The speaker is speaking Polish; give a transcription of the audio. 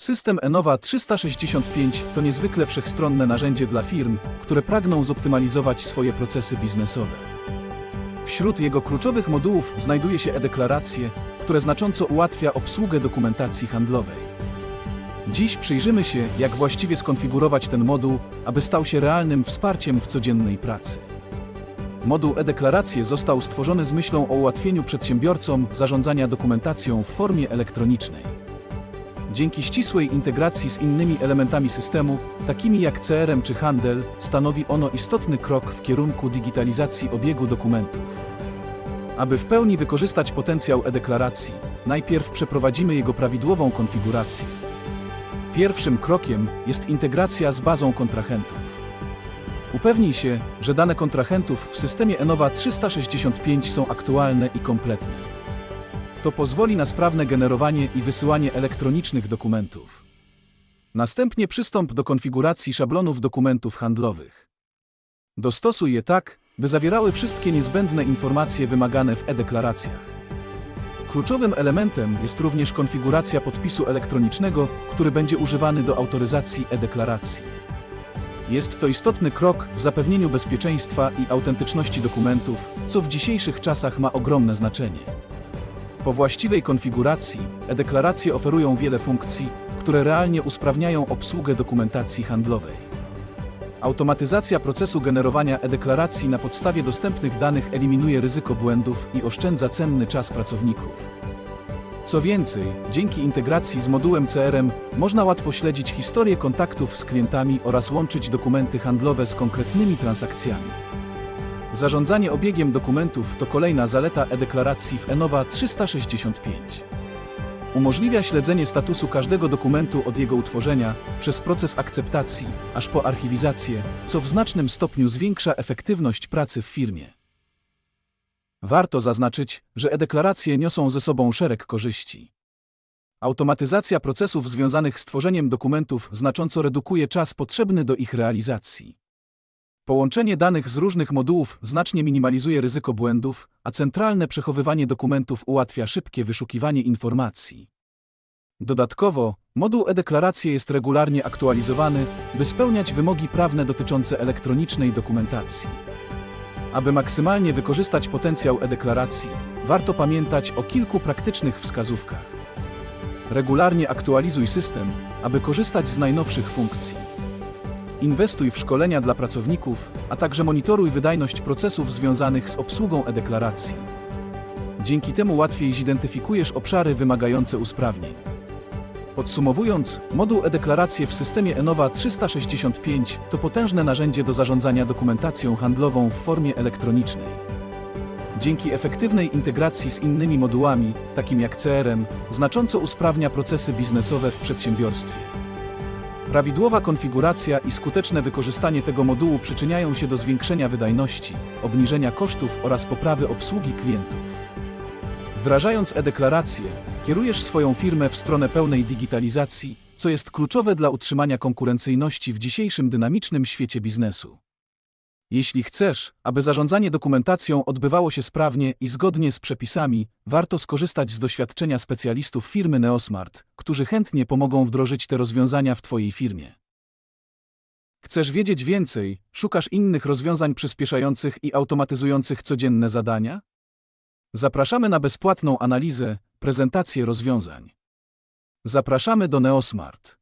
System Enova 365 to niezwykle wszechstronne narzędzie dla firm, które pragną zoptymalizować swoje procesy biznesowe. Wśród jego kluczowych modułów znajduje się e-deklaracje, które znacząco ułatwia obsługę dokumentacji handlowej. Dziś przyjrzymy się, jak właściwie skonfigurować ten moduł, aby stał się realnym wsparciem w codziennej pracy. Moduł e-deklaracje został stworzony z myślą o ułatwieniu przedsiębiorcom zarządzania dokumentacją w formie elektronicznej. Dzięki ścisłej integracji z innymi elementami systemu, takimi jak CRM czy handel, stanowi ono istotny krok w kierunku digitalizacji obiegu dokumentów. Aby w pełni wykorzystać potencjał e-deklaracji, najpierw przeprowadzimy jego prawidłową konfigurację. Pierwszym krokiem jest integracja z bazą kontrahentów. Upewnij się, że dane kontrahentów w systemie Enova 365 są aktualne i kompletne. To pozwoli na sprawne generowanie i wysyłanie elektronicznych dokumentów. Następnie przystąp do konfiguracji szablonów dokumentów handlowych. Dostosuj je tak, by zawierały wszystkie niezbędne informacje wymagane w e-deklaracjach. Kluczowym elementem jest również konfiguracja podpisu elektronicznego, który będzie używany do autoryzacji e-deklaracji. Jest to istotny krok w zapewnieniu bezpieczeństwa i autentyczności dokumentów, co w dzisiejszych czasach ma ogromne znaczenie. Po właściwej konfiguracji, e-deklaracje oferują wiele funkcji, które realnie usprawniają obsługę dokumentacji handlowej. Automatyzacja procesu generowania e-deklaracji na podstawie dostępnych danych eliminuje ryzyko błędów i oszczędza cenny czas pracowników. Co więcej, dzięki integracji z modułem CRM można łatwo śledzić historię kontaktów z klientami oraz łączyć dokumenty handlowe z konkretnymi transakcjami. Zarządzanie obiegiem dokumentów to kolejna zaleta e-deklaracji w Enova 365. Umożliwia śledzenie statusu każdego dokumentu od jego utworzenia przez proces akceptacji aż po archiwizację, co w znacznym stopniu zwiększa efektywność pracy w firmie. Warto zaznaczyć, że e-deklaracje niosą ze sobą szereg korzyści. Automatyzacja procesów związanych z tworzeniem dokumentów znacząco redukuje czas potrzebny do ich realizacji. Połączenie danych z różnych modułów znacznie minimalizuje ryzyko błędów, a centralne przechowywanie dokumentów ułatwia szybkie wyszukiwanie informacji. Dodatkowo, moduł e-deklaracje jest regularnie aktualizowany, by spełniać wymogi prawne dotyczące elektronicznej dokumentacji. Aby maksymalnie wykorzystać potencjał e-deklaracji, warto pamiętać o kilku praktycznych wskazówkach. Regularnie aktualizuj system, aby korzystać z najnowszych funkcji. Inwestuj w szkolenia dla pracowników, a także monitoruj wydajność procesów związanych z obsługą e-deklaracji. Dzięki temu łatwiej zidentyfikujesz obszary wymagające usprawnień. Podsumowując, moduł e-deklaracje w systemie Enova 365 to potężne narzędzie do zarządzania dokumentacją handlową w formie elektronicznej. Dzięki efektywnej integracji z innymi modułami, takim jak CRM, znacząco usprawnia procesy biznesowe w przedsiębiorstwie. Prawidłowa konfiguracja i skuteczne wykorzystanie tego modułu przyczyniają się do zwiększenia wydajności, obniżenia kosztów oraz poprawy obsługi klientów. Wdrażając e-deklaracje, kierujesz swoją firmę w stronę pełnej digitalizacji, co jest kluczowe dla utrzymania konkurencyjności w dzisiejszym dynamicznym świecie biznesu. Jeśli chcesz, aby zarządzanie dokumentacją odbywało się sprawnie i zgodnie z przepisami, warto skorzystać z doświadczenia specjalistów firmy Neosmart, którzy chętnie pomogą wdrożyć te rozwiązania w Twojej firmie. Chcesz wiedzieć więcej, szukasz innych rozwiązań przyspieszających i automatyzujących codzienne zadania? Zapraszamy na bezpłatną analizę, prezentację rozwiązań. Zapraszamy do Neosmart.